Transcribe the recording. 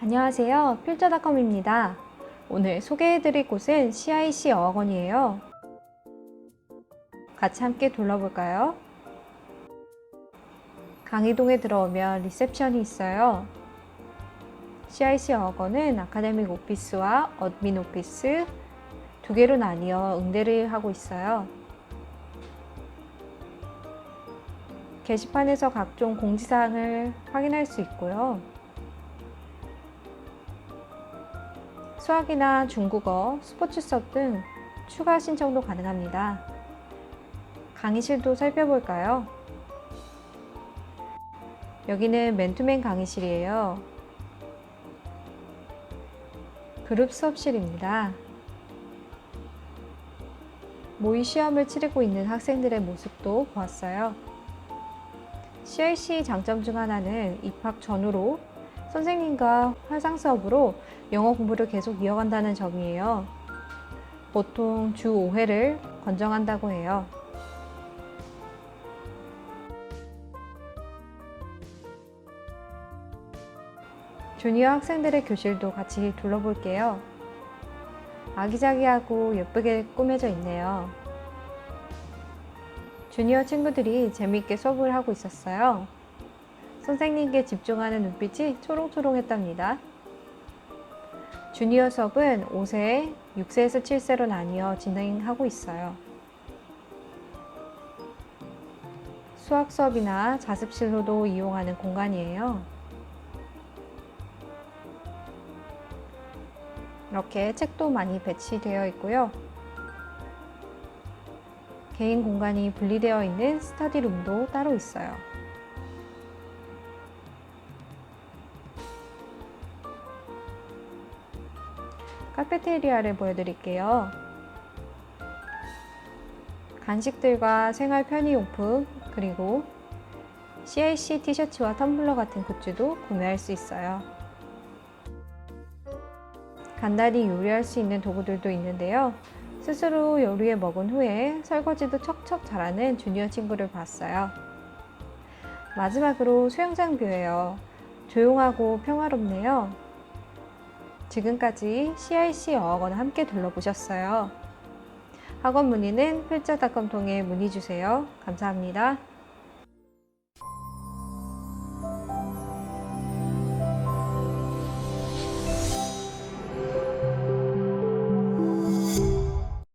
안녕하세요. 필자닷컴입니다. 오늘 소개해드릴 곳은 CIC 어학원이에요. 같이 함께 둘러볼까요? 강의동에 들어오면 리셉션이 있어요. CIC 어학원은 아카데믹 오피스와 어드민 오피스 두 개로 나뉘어 응대를 하고 있어요. 게시판에서 각종 공지사항을 확인할 수 있고요. 수학이나 중국어, 스포츠 수업 등 추가 신청도 가능합니다. 강의실도 살펴볼까요? 여기는 맨투맨 강의실이에요. 그룹 수업실입니다. 모의 시험을 치르고 있는 학생들의 모습도 보았어요. CIC 장점 중 하나는 입학 전후로 선생님과 화상 수업으로 영어 공부를 계속 이어간다는 점이에요. 보통 주 5회를 권장한다고 해요. 주니어 학생들의 교실도 같이 둘러볼게요. 아기자기하고 예쁘게 꾸며져 있네요. 주니어 친구들이 재미있게 수업을 하고 있었어요. 선생님께 집중하는 눈빛이 초롱초롱했답니다. 주니어 수업은 5세, 6세에서 7세로 나뉘어 진행하고 있어요. 수학 수업이나 자습실로도 이용하는 공간이에요. 이렇게 책도 많이 배치되어 있고요. 개인 공간이 분리되어 있는 스터디룸도 따로 있어요. 카페테리아를 보여드릴게요. 간식들과 생활 편의용품, 그리고 CIC 티셔츠와 텀블러 같은 굿즈도 구매할 수 있어요. 간단히 요리할 수 있는 도구들도 있는데요. 스스로 요리해 먹은 후에 설거지도 척척 잘하는 주니어 친구를 봤어요. 마지막으로 수영장 뷰예요. 조용하고 평화롭네요. 지금까지 CIC 어학원 함께 둘러보셨어요. 학원 문의는 필자닷컴 통해 문의 주세요. 감사합니다.